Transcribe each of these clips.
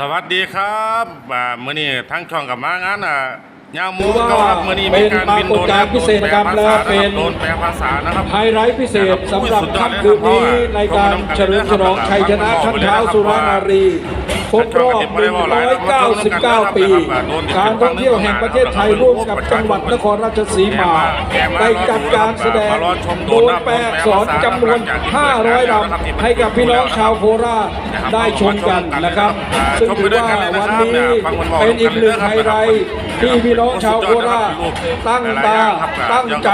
สวัสดีครับอ่ามื้อนี้ทั้งช่องกับมางานอะ ยางหมูถือว่าเก่าครับมื้อนี้มีการบินโดรนเป็นปรากฏการณ์พิเศษนะครับโดนแปลภาษาและเป็นโดนแปลภาษานะครับไฮไลท์พิเศษสำหรับค่ำคืนนี้ในการเฉลิมฉลองชัยชนะท่านเท้าสุรานารีครบรอบ199 ปี การท่องเที่ยวแห่งประเทศไทยร่วมกับจังหวัดนครราชสีมาได้จัดการแสดงโดนแปลอักษรจำนวน 500ลำให้กับพี่น้องชาวโคราชได้ชมกันนะครับ ซึ่งถือว่าวันนี้เป็นอีกหนึ่งไฮไลท์ ที่พี่น้องชาวโคราชตั้งตาตั้งใจ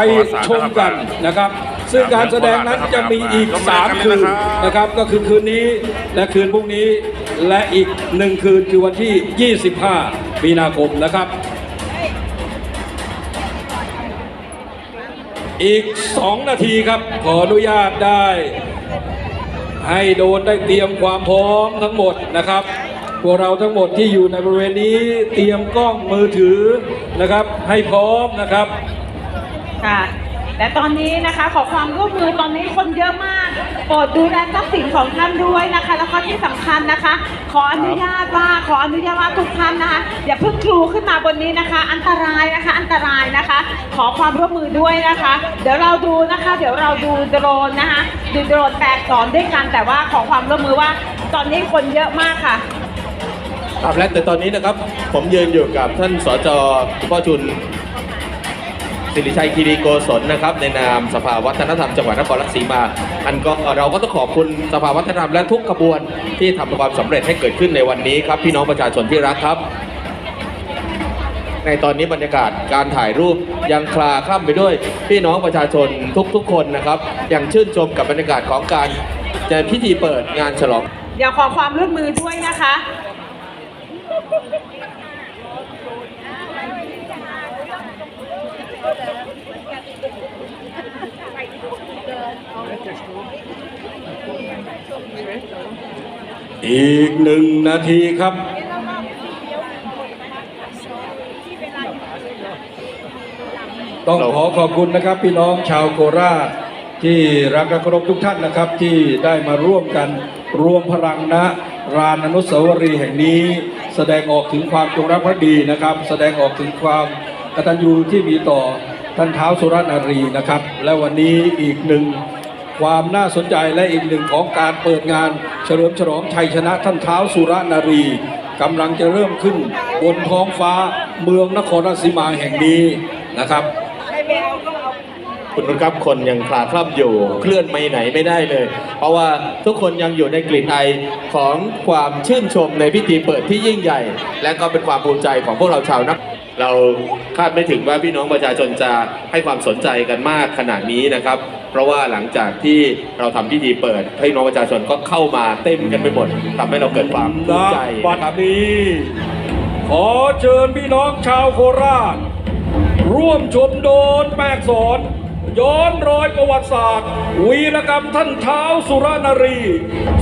ชมกันนะครับ ซึ่งการแสดงนั้นจะมีอีก 3 คืนนะครับ ก็คือคืนนี้และคืนพรุ่งนี้และอีกหนึ่งคืนคือวันที่ 25 มีนาคมนะครับ อีก 2 นาทีครับ ขออนุญาตได้ ให้โดนได้เตรียมความพร้อมทั้งหมดนะครับ พวกเราทั้งหมดที่อยู่ในบริเวณนี้เตรียมกล้องมือถือนะครับ ให้พร้อมนะครับ ค่ะและตอนนี้นะคะขอความร่วมมือตอนนี้คนเยอะมาก โปรดดูแลทรัพย์สินของท่านด้วยนะคะ แล้วก็ที่สำคัญนะคะ ขออนุญาตว่าขออนุญาตว่าทุกท่านนะคะอย่าเพิ่งครูขึ้นมาบนนี้นะคะ อันตรายนะคะ อันตรายนะคะ ขอความร่วมมือด้วยนะคะ เดี๋ยวเราดูนะคะ เดี๋ยวเราดูโดรนนะคะดูโดรนแตกสอนด้วยกันแต่ว่าขอความร่วมมือว่า ตอนนี้คนเยอะมากค่ะ ครับและแต่ตอนนี้นะครับผมยืนอยู่กับท่านสจพ่อจุนสิริชัยคีรีโกศลนะครับ ในนามสภาวัฒนธรรมจังหวัดนครราชสีมา อันก็เราก็ต้องขอบคุณสภาวัฒนธรรมและทุกขบวนที่ทำความสำเร็จให้เกิดขึ้นในวันนี้ครับ พี่น้องประชาชนที่รักครับ ในตอนนี้บรรยากาศการถ่ายรูปยังคลาคล่ำไปด้วย พี่น้องประชาชนทุกๆ คนนะครับยังชื่นชมกับบรรยากาศของการจะพิธีเปิดงานฉลอง เดี๋ยวขอความร่วมมือด้วยนะคะ อีกหนึ่งนาทีครับ ต้องขอขอบคุณนะครับ พี่น้องชาวโคราช ที่รักและเคารพทุกท่านนะครับ ที่ได้มาร่วมกันรวมพลังณรานอนุสาวรีย์แห่งนี้ แสดงออกถึงความจงรักภักดีนะครับ แสดงออกถึงความกตัญญูที่มีต่อท่านเท้าสุรนารีนะครับ และวันนี้อีกหนึ่งความน่าสนใจและอีกหนึ่งของการเปิดงาน เฉลิมฉลองชัยชนะท่านเท้าสุรนารีกำลังจะเริ่มขึ้นบนท้องฟ้าเมืองนครราชสีมาแห่งนี้นะครับ คุณนุ่นครับคนยังคลาคล่ำอยู่เคลื่อนไปไหนไม่ได้เลย เพราะว่าทุกคนยังอยู่ในกลิ่นไอของความชื่นชมในพิธีเปิดที่ยิ่งใหญ่ และก็เป็นความภูมิใจของพวกเราชาวนัก เราคาดไม่ถึงว่าพี่น้องประชาชนจะให้ความสนใจกันมากขนาดนี้นะครับ เพราะว่าหลังจากที่เราทำพิธีเปิดให้น้องประชาชนก็เข้ามาเต็มกันไปหมดทำให้เราเกิดความภูมิใจบัดนะครับ นี้ ขอเชิญพี่น้องชาวโคราช ร่วมชมโดนแปลกสอน ย้อนรอยประวัติศาสตร์ วีรกรรมท่านเท้าสุรนารี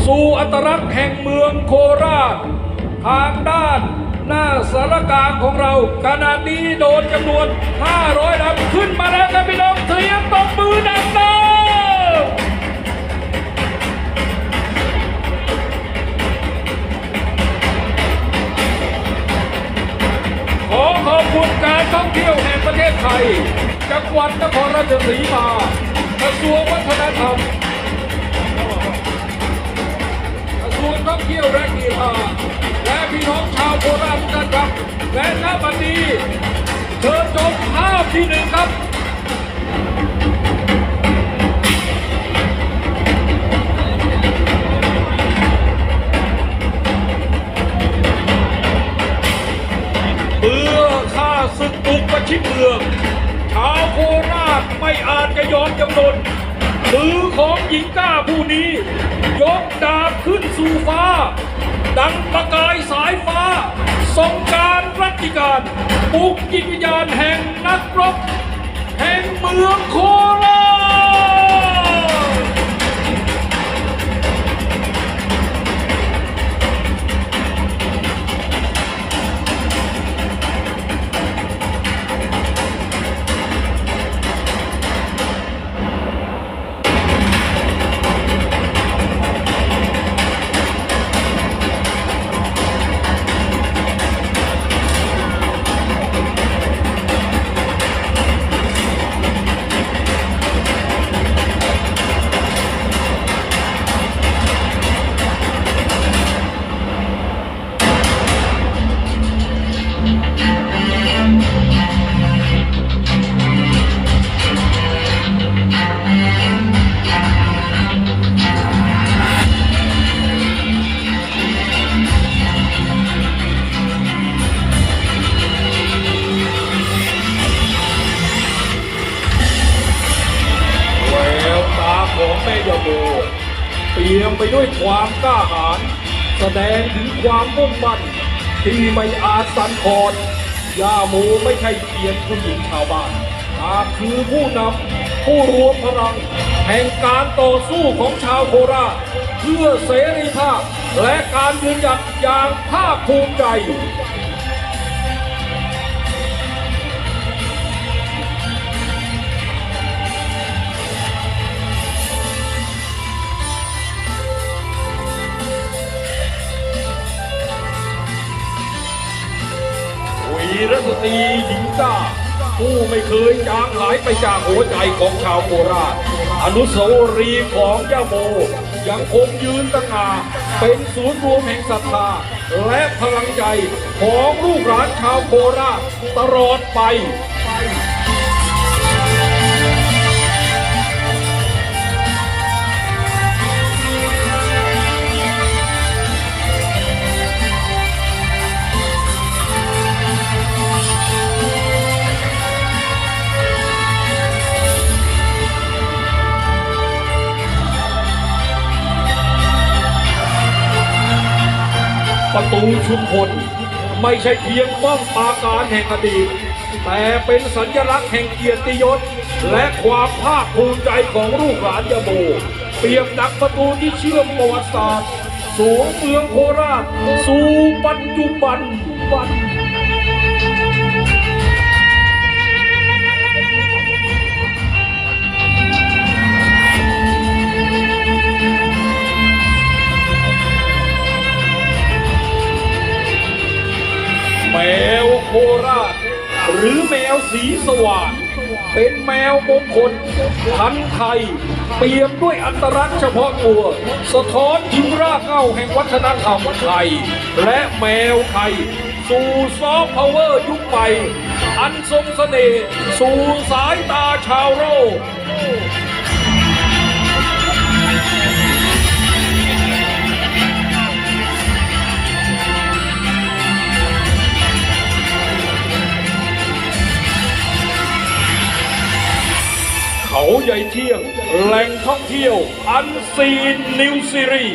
สู่อัตลักษณ์แห่งเมืองโคราช ทางด้านหน้าสารกลางของเราขณะนี้โดนจำนวน 500ลำขึ้นมาแล้วครับพี่น้องเตรียมตบมือดังๆขอขอบคุณการท่องเที่ยวแห่งประเทศไทย จังหวัดนครราชสีมากระทรวงวัฒนธรรมกระทรวงท่องเที่ยวและกีฬาและพี่น้องชาวโคราชทุกท่านครับ และณบัดนี้เชิญชมภาพที่หนึ่งครับเมื่อข้าศึกบุกประชิดเมือง ชาวโคราชไม่อาจจะยอมจำนนมือของหญิงกล้าผู้นี้ ยกดาบขึ้นสู่ฟ้า ดังประกายสายฟ้าทรงการรัติการปลุกจิตวิญญาณแห่งนักรบ แห่งเมืองโคราช แม่ยาโมเปี่ยมไปด้วยความกล้าหาญแสดงถึงความมุ่งมั่นที่ไม่อาจสั่นคลอนย่าโมไม่ใช่เพียงผู้หญิงชาวบ้านหากคือผู้นำผู้รวมพลัง แห่งการต่อสู้ของชาวโคราชเพื่อเสรีภาพ และการยืนหยัดอย่างภาคภูมิใจ จางหายไปจากหัวใจของชาวโคราช อนุสาวรีย์ของย่าโมยังคงยืนตระหง่าเป็นศูนย์รวมแห่งศรัทธา และพลังใจของลูกหลานชาวโคราชตลอดไป ประตูชุมพลไม่ใช่เพียงป้องปราการแห่งอดีต แต่เป็นสัญลักษณ์แห่งเกียรติยศ และความภาคภูมิใจของลูกหลานยาโมเปรียบดังประตูที่เชื่อมประวัติศาสตร์ สู่เมืองโคราช สู่ปัจจุบันบัน สีสว่างเป็นแมวมงคลพันไทย เปี่ยมด้วยอัตลักษณ์เฉพาะตัว สะท้อนถึงรากเหง้าแห่งวัฒนธรรมไทย และแมวไทย สู่ซอฟต์พาวเวอร์ยุคใหม่ อันทรงเสน่ห์สู่สายตาชาวโลก เขาใหญ่เที่ยง แหล่งท่องเที่ยว อันซีนนิวซีรี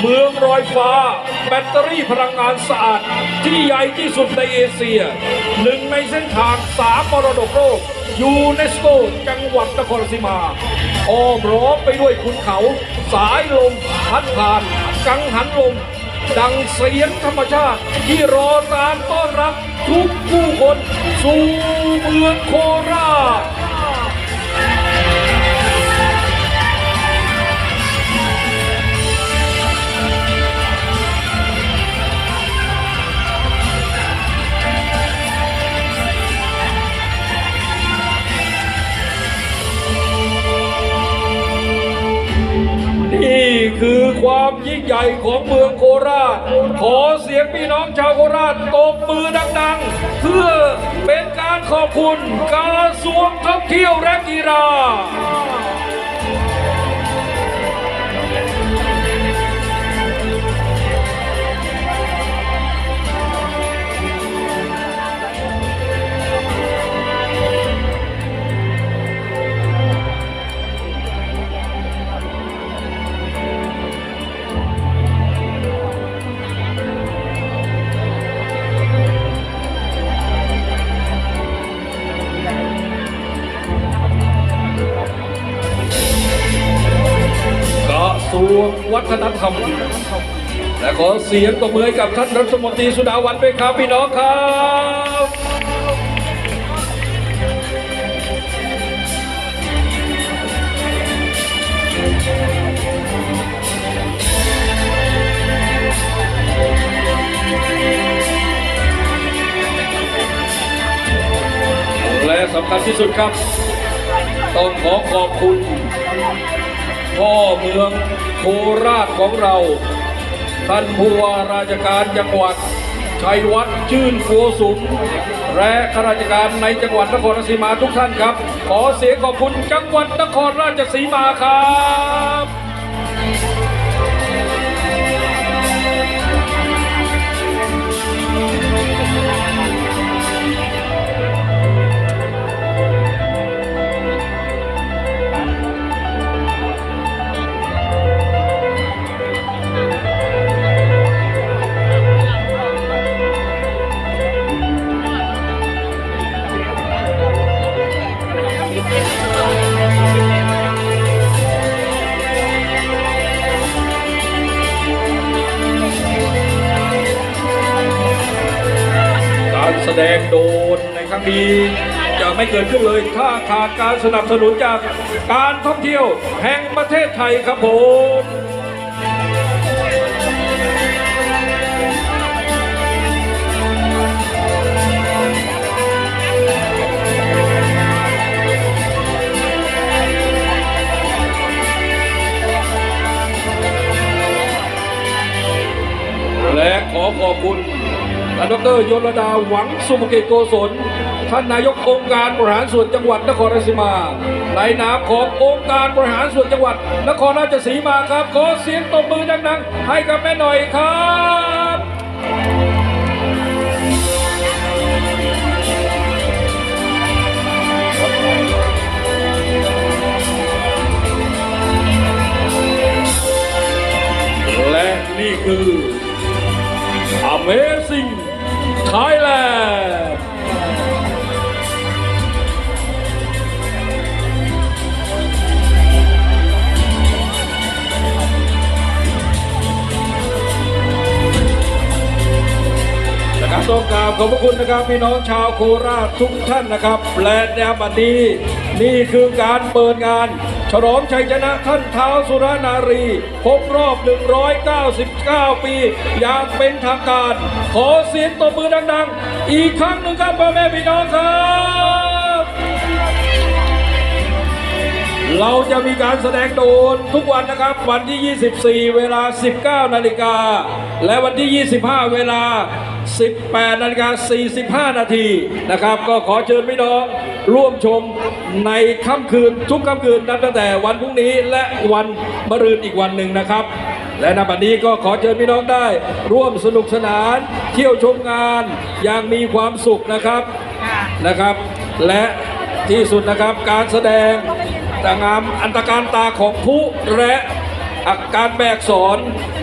เมืองรอยฟ้า แบตเตอรี่พลังงานสะอาด ที่ใหญ่ที่สุดในเอเชีย หนึ่งในเส้นทางสามมรดกโลกยูเนสโกจังหวัดนครราชสีมาอ้อมล้อมไปด้วยคุณเขา สายลมพัดผ่าน กังหันลม ดังเสียงธรรมชาติ ที่รอการต้อนรับทุกผู้คน สู่เมืองโคราช กระทรวงท่องเที่ยวและกีฬา วงวัฒนธรรม และขอเสียงตบมือกับท่านรัฐมนตรีสุดาวันด้วยครับพี่น้องครับและสำคัญที่สุดครับ ต้องขอขอบคุณ พ่อเมืองโคราชของเรา ท่านผู้ว่าราชการจังหวัดชัยวัฒน์ชื่นโกสุมและข้าราชการในจังหวัดนครราชสีมาทุกท่านครับ ขอเสียงขอบคุณจังหวัดนครราชสีมาครับ ดงโดนในครั้งนี้จะไม่เกิดขึ้นเลยถ้าขาดการสนับสนุนจากการท่องเที่ยวแห่งประเทศไทยครับผม ดรยลดาหวังสุภกิจโกศล ท่านนายกองค์การบริหารส่วนจังหวัดนครราชสีมาในนามขององค์การบริหารส่วนจังหวัด นครราชสีมาครับ ขอเสียงตบมือดังๆ ให้กับแม่หน่อยครับและนี่คือ Amém. Thailand นะครับต้องกราบขอบพระคุณนะครับพี่น้องชาวโคราชทุกท่านนะครับ และในบัดนี้นี่คือการเปิดงาน ฉลองชัยชนะท่านเท้าวสุรนารี ครบรอบ 199 ปี อย่างเป็นทางการ ขอเสียงตบมือดังๆ อีกครั้งหนึ่งครับพ่อแม่พี่น้องครับ เราจะมีการแสดงโดรนทุกวันนะครับ วันที่ 24 เวลา 19 นาฬิกา และวันที่ 25 เวลา 18นาฬิกา45 นาทีนะครับ ก็ขอเชิญพี่น้องร่วมชมในค่ำคืนทุกค่ำคืนนับตั้งแต่วันพรุ่งนี้และวันมะรืนอีกวันหนึ่งนะครับ และในบัดนี้ก็ขอเชิญพี่น้องได้ ร่วมสนุกสนาน เที่ยวชมงานอย่างมีความสุขนะครับนะครับ และที่สุดนะครับการแสดงต่างงามอันตรการตาของผู้และ อาการแบกสอน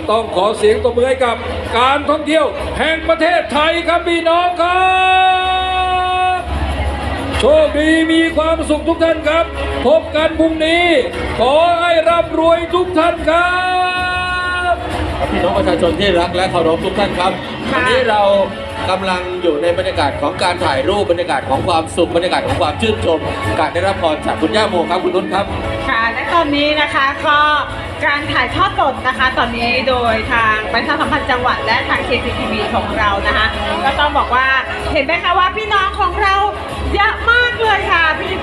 ต้องขอเสียงตบมือให้กับการท่องเที่ยวแห่งประเทศไทยครับพี่น้องครับโชคดีมีความสุขทุกท่านครับ พบกันพรุ่งนี้ ขอให้ร่ำรวยทุกท่านครับครับพี่น้องประชาชนที่รักและเคารพทุกท่านครับค่ะวันนี้เรากำลังอยู่ในบรรยากาศของการถ่ายรูปบรรยากาศของความสุขบรรยากาศของความชื่นชม การได้รับพรจากคุณย่าโมครับคุณนุ่นครับค่ะและตอนนี้นะคะก็ การถ่ายทอดสดนะคะ ตอนนี้โดยทางประชาสัมพันธ์จังหวัดและทาง KCTV ของเรานะคะก็ต้องบอกว่าเห็นไหมคะว่าพี่น้องของเราเยอะมากเลยค่ะพี่